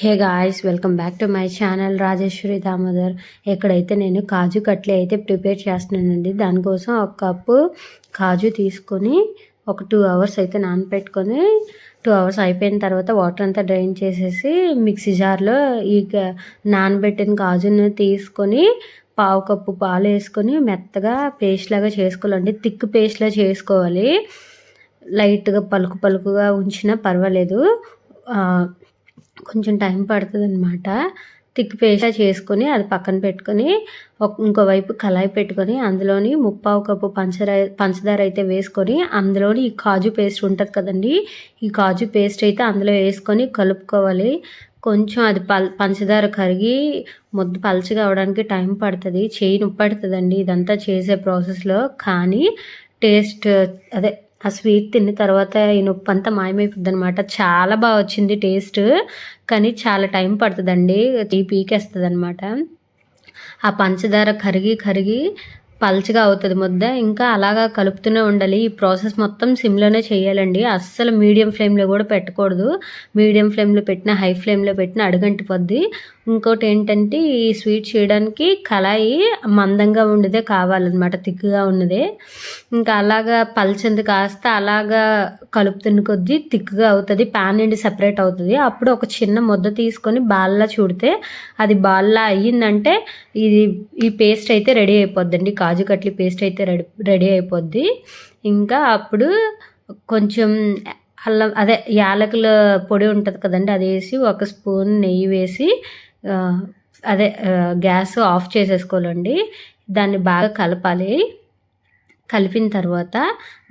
Hey guys welcome back to my channel Rajeshwari Damodar. ఎక్కడైతే నేను కాజు కట్లీ అయితే ప్రిపేర్ చేస్తున్నానండి దానికోసం ఒక కప్పు కాజు తీసుకొని ఒక టూ అవర్స్ అయితే నానపెట్టుకొని టూ అవర్స్ అయిపోయిన తర్వాత వాటర్ అంతా డ్రైన్ చేసేసి మిక్సీ జార్లో ఈ నానబెట్టిన కాజును తీసుకొని పావు కప్పు పాలు వేసుకొని మెత్తగా పేస్ట్ లాగా చేసుకోవాలండి. థిక్ పేస్ట్లా చేసుకోవాలి. లైట్గా పలుకు పలుకుగా ఉంచినా పర్వాలేదు. కొంచెం టైం పడుతుంది అనమాట థిక్ పేస్ట్లా చేసుకొని అది పక్కన పెట్టుకొని ఒక ఇంకోవైపు కళాయి పెట్టుకొని అందులోని ముప్పావు కప్పు పంచదార పంచదార అయితే వేసుకొని అందులోని ఈ కాజు పేస్ట్ ఉంటుంది కదండి ఈ కాజు పేస్ట్ అయితే అందులో వేసుకొని కలుపుకోవాలి. కొంచెం అది పల్ పంచదార కరిగి ముద్ద పలచగా అవడానికి టైం పడుతుంది. చేయి నొప్పి పడుతుందండి. ఇదంతా చేసే ప్రాసెస్లో కానీ టేస్ట్ అదే ఆ స్వీట్ తిన్న తర్వాత ఈ నొప్పి అంతా మాయమైపోద్ది అనమాట చాలా బాగా వచ్చింది టేస్ట్. కానీ చాలా టైం పడుతుందండి. టీ పీకేస్తుంది అనమాట ఆ పంచదార కరిగి కరిగి పల్చగా అవుతుంది ముద్ద. ఇంకా అలాగా కలుపుతూనే ఉండాలి. ఈ ప్రాసెస్ మొత్తం సిమ్లోనే చేయాలండి. అస్సలు మీడియం ఫ్లేమ్లో కూడా పెట్టకూడదు. మీడియం ఫ్లేమ్లో పెట్టిన హై ఫ్లేమ్లో పెట్టిన అడుగంటి పొద్ది ఇంకోటి ఏంటంటే ఈ స్వీట్ చేయడానికి కళాయి మందంగా ఉండేదే కావాలన్నమాట తిక్కుగా ఉన్నదే. ఇంకా అలాగా పల్చింది కాస్త అలాగా కలుపుతున్న కొద్దీ తిక్కుగా అవుతుంది ప్యాన్ నుండి సెపరేట్ అవుతుంది. అప్పుడు ఒక చిన్న ముద్ద తీసుకొని బాల్లా చూడితే అది బాల్లా అయ్యిందంటే ఇది ఈ పేస్ట్ అయితే రెడీ అయిపోద్దండి. కాజు కట్లీ పేస్ట్ అయితే రెడీ రెడీ అయిపోద్ది. ఇంకా అప్పుడు కొంచెం అల్లం అదే యాలకుల పొడి ఉంటుంది కదండి అది వేసి ఒక స్పూన్ నెయ్యి వేసి అదే గ్యాస్ ఆఫ్ చేసేసుకోవాలండి. దాన్ని బాగా కలపాలి. కలిపిన తర్వాత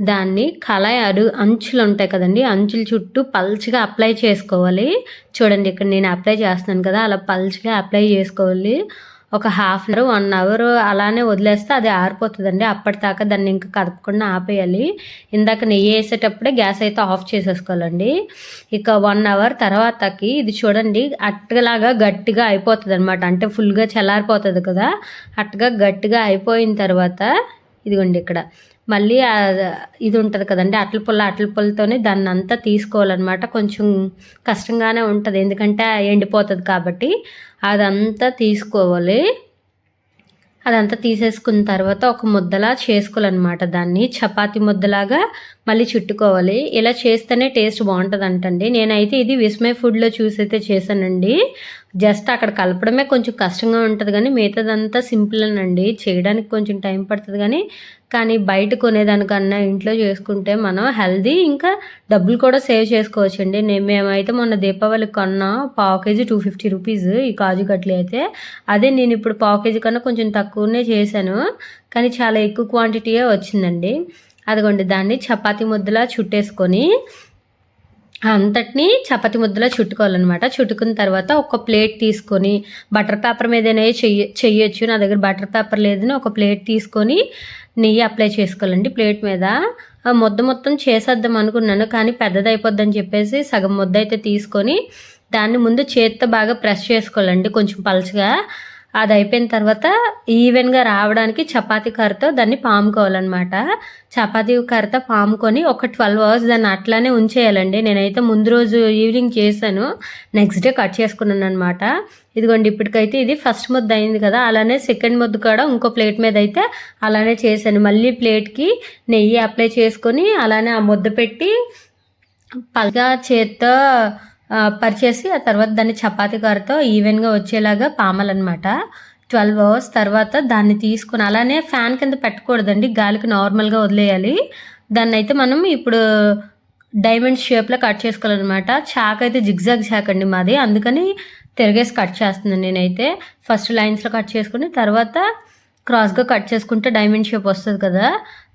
దాన్ని కళాయి అడు అంచులు ఉంటాయి కదండి అంచుల చుట్టూ పల్చగా అప్లై చేసుకోవాలి. చూడండి ఇక్కడ నేను అప్లై చేస్తున్నాను కదా అలా పల్చగా అప్లై చేసుకోవాలి. ఒక half an hour one hour అలానే వదిలేస్తే అది ఆరిపోతుందండి. అప్పటిదాకా దాన్ని ఇంకా కదపకుండా ఆపేయాలి. ఇందాక నెయ్యి వేసేటప్పుడే గ్యాస్ అయితే ఆఫ్ చేసేసుకోవాలండి. ఇక వన్ అవర్ తర్వాతకి ఇది చూడండి అట్టలాగా గట్టిగా అయిపోతుంది అనమాట అంటే ఫుల్గా చల్లారిపోతుంది కదా అట్టగా గట్టిగా అయిపోయిన తర్వాత ఇదిగోండి ఇక్కడ. మళ్ళీ ఇది ఉంటుంది కదండి అట్ల పుల్ల అట్ల పుల్లతోనే దాన్ని అంతా తీసుకోవాలన్నమాట. కొంచెం కష్టంగానే ఉంటుంది ఎందుకంటే ఎండిపోతుంది కాబట్టి అదంతా తీసుకోవాలి. అదంతా తీసేసుకున్న తర్వాత ఒక ముద్దలా చేసుకోవాలన్నమాట దాన్ని. చపాతి ముద్దలాగా మళ్ళీ చుట్టుకోవాలి. ఇలా చేస్తేనే టేస్ట్ బాగుంటుంది అంటండి నేనైతే ఇది విస్మయ్ ఫుడ్లో చూసి అయితే చేశానండి. జస్ట్ అక్కడ కలపడమే కొంచెం కష్టంగా ఉంటుంది కానీ మిగతాదంతా సింపుల్ అనండి. చేయడానికి కొంచెం టైం పడుతుంది కానీ కానీ బయట కొనేదానికన్నా ఇంట్లో చేసుకుంటే మనం హెల్దీ ఇంకా డబ్బులు కూడా సేవ్ చేసుకోవచ్చండి. నేను మేమైతే మొన్న దీపావళికి కొన్నా పావు కేజీ టూ ఫిఫ్టీ రూపీస్ ఈ కాజు కట్లీ అయితే అదే నేను ఇప్పుడు పావు కేజీ కన్నా కొంచెం తక్కువనే చేశాను కానీ చాలా ఎక్కువ క్వాంటిటీయే వచ్చిందండి. అదిగోండి దాన్ని చపాతీ ముద్దలా చుట్టేసుకొని అంతటిని చపాతి ముద్దలో చుట్టుకోవాలన్నమాట. చుట్టుకున్న తర్వాత ఒక ప్లేట్ తీసుకొని బటర్ పేపర్ మీదనే చెయ్య చెయ్యొచ్చు. నా దగ్గర బటర్ పేపర్ లేదని ఒక ప్లేట్ తీసుకొని నెయ్యి అప్లై చేసుకోవాలండి. ప్లేట్ మీద ఆ ముద్ద మొత్తం చేసేద్దాం అనుకున్నాను కానీ పెద్దది అయిపోద్దని చెప్పేసి సగం ముద్ద అయితే తీసుకొని దాన్ని ముందు చేత్తో బాగా ప్రెస్ చేసుకోవాలండి. కొంచెం పలచగా అది అయిపోయిన తర్వాత ఈవెన్గా రావడానికి చపాతీ కర్రతో దాన్ని పాముకోవాలన్నమాట. చపాతీ కర్రతో పాముకొని ఒక ట్వెల్వ్ అవర్స్ దాన్ని అట్లానే ఉంచేయాలండి. నేనైతే ముందు రోజు ఈవినింగ్ చేశాను. నెక్స్ట్ డే కట్ చేసుకున్నాను అనమాట ఇదిగోండి ఇప్పటికైతే ఇది ఫస్ట్ ముద్ద అయింది కదా. అలానే సెకండ్ ముద్ద కూడా ఇంకో ప్లేట్ మీద అయితే అలానే చేశాను. మళ్ళీ ప్లేట్కి నెయ్యి అప్లై చేసుకొని అలానే ఆ ముద్ద పెట్టి పల్గా చేత్తో పరిచేసి ఆ తర్వాత దాన్ని చపాతీ కారతో ఈవెన్గా వచ్చేలాగా పామాలన్నమాట. ట్వెల్వ్ అవర్స్ తర్వాత దాన్ని తీసుకుని అలానే ఫ్యాన్ కింద పెట్టకూడదండి. గాలికి నార్మల్గా వదిలేయాలి. దాన్ని అయితే మనం ఇప్పుడు డైమండ్ షేప్లో కట్ చేసుకోవాలన్నమాట. చాక్ అయితే జిగ్జాగ్ చాక్ అండి మాది. అందుకని తిరగేసి కట్ చేస్తున్నాను నేనైతే. ఫస్ట్ లైన్స్లో కట్ చేసుకుని తర్వాత క్రాస్గా కట్ చేసుకుంటే డైమండ్ షేప్ వస్తుంది కదా.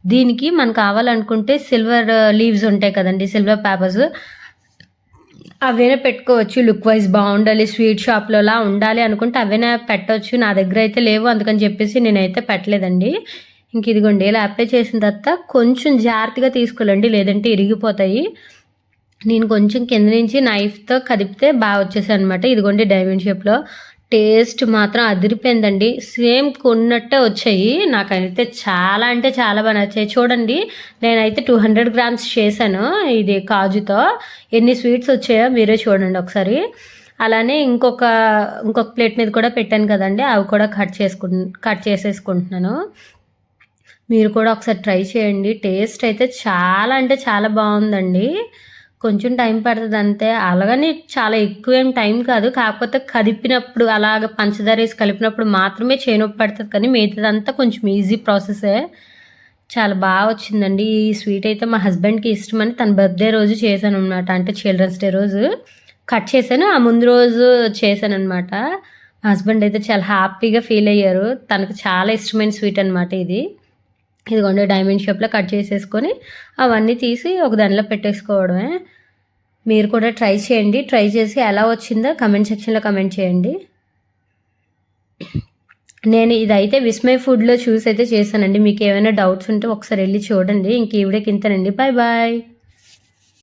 దీనికి మనకు కావాలనుకుంటే సిల్వర్ లీవ్స్ ఉంటాయి కదండి. Silver papers. అవైనా పెట్టుకోవచ్చు. లుక్ వైజ్ బాగుండాలి స్వీట్ షాప్లోలా ఉండాలి అనుకుంటే అవైనా పెట్టవచ్చు నా దగ్గర అయితే లేవు అందుకని చెప్పేసి నేనైతే పెట్టలేదండి. ఇంక ఇదిగోండి ఇలా అప్లై చేసిన తర్వాత కొంచెం జాగ్రత్తగా తీసుకోవాలండి. లేదంటే ఇరిగిపోతాయి. నేను కొంచెం కింద నుంచి నైఫ్తో కదిపితే బాగా వచ్చేసాయి అనమాట ఇదిగోండి డైమండ్ షేప్లో టేస్ట్ మాత్రం అదిరిపోయిందండి. సేమ్ కొన్నట్టే వచ్చాయి. నాకైతే చాలా అంటే చాలా బాగా నచ్చాయి. చూడండి నేనైతే టూ హండ్రెడ్ గ్రామ్స్ చేశాను ఇది కాజుతో. ఎన్ని స్వీట్స్ వచ్చాయో మీరే చూడండి ఒకసారి. అలానే ఇంకొక ఇంకొక ప్లేట్ మీద కూడా పెట్టాను కదండి. అవి కూడా కట్ చేసుకు కట్ చేసేసుకుంటున్నాను. మీరు కూడా ఒకసారి ట్రై చేయండి. టేస్ట్ అయితే చాలా అంటే చాలా బాగుందండి. కొంచెం టైం పడుతుంది అంతే అలాగని చాలా ఎక్కువ ఏం టైం కాదు. కాకపోతే కదిపినప్పుడు అలాగ పంచదార వేసి కలిపినప్పుడు మాత్రమే చేనొప్పి పడుతుంది కానీ మిగతాదంతా కొంచెం ఈజీ ప్రాసెసే చాలా బాగా వచ్చిందండి. ఈ స్వీట్ అయితే మా హస్బెండ్కి ఇష్టమని తన బర్త్డే రోజు చేశాను అనమాట అంటే చిల్డ్రన్స్ డే రోజు. కట్ చేశాను. ఆ ముందు రోజు చేశాను అనమాట మా హస్బెండ్ అయితే చాలా హ్యాపీగా ఫీల్ అయ్యారు. తనకు చాలా ఇష్టమైన స్వీట్ అనమాట ఇది. ఇదిగోండి డైమండ్ షేప్లో కట్ చేసేసుకొని అవన్నీ తీసి ఒక దానిలో పెట్టేసుకోవడమే. మీరు కూడా ట్రై చేయండి. ట్రై చేసి ఎలా వచ్చిందో కమెంట్ సెక్షన్లో కమెంట్ చేయండి. నేను ఇదైతే విస్మయ్ ఫుడ్లో చూసి అయితే చేశానండి. మీకు ఏమైనా డౌట్స్ ఉంటే ఒకసారి వెళ్ళి చూడండి. ఇంక ఈవిడకి ఇంతనండి. Bye bye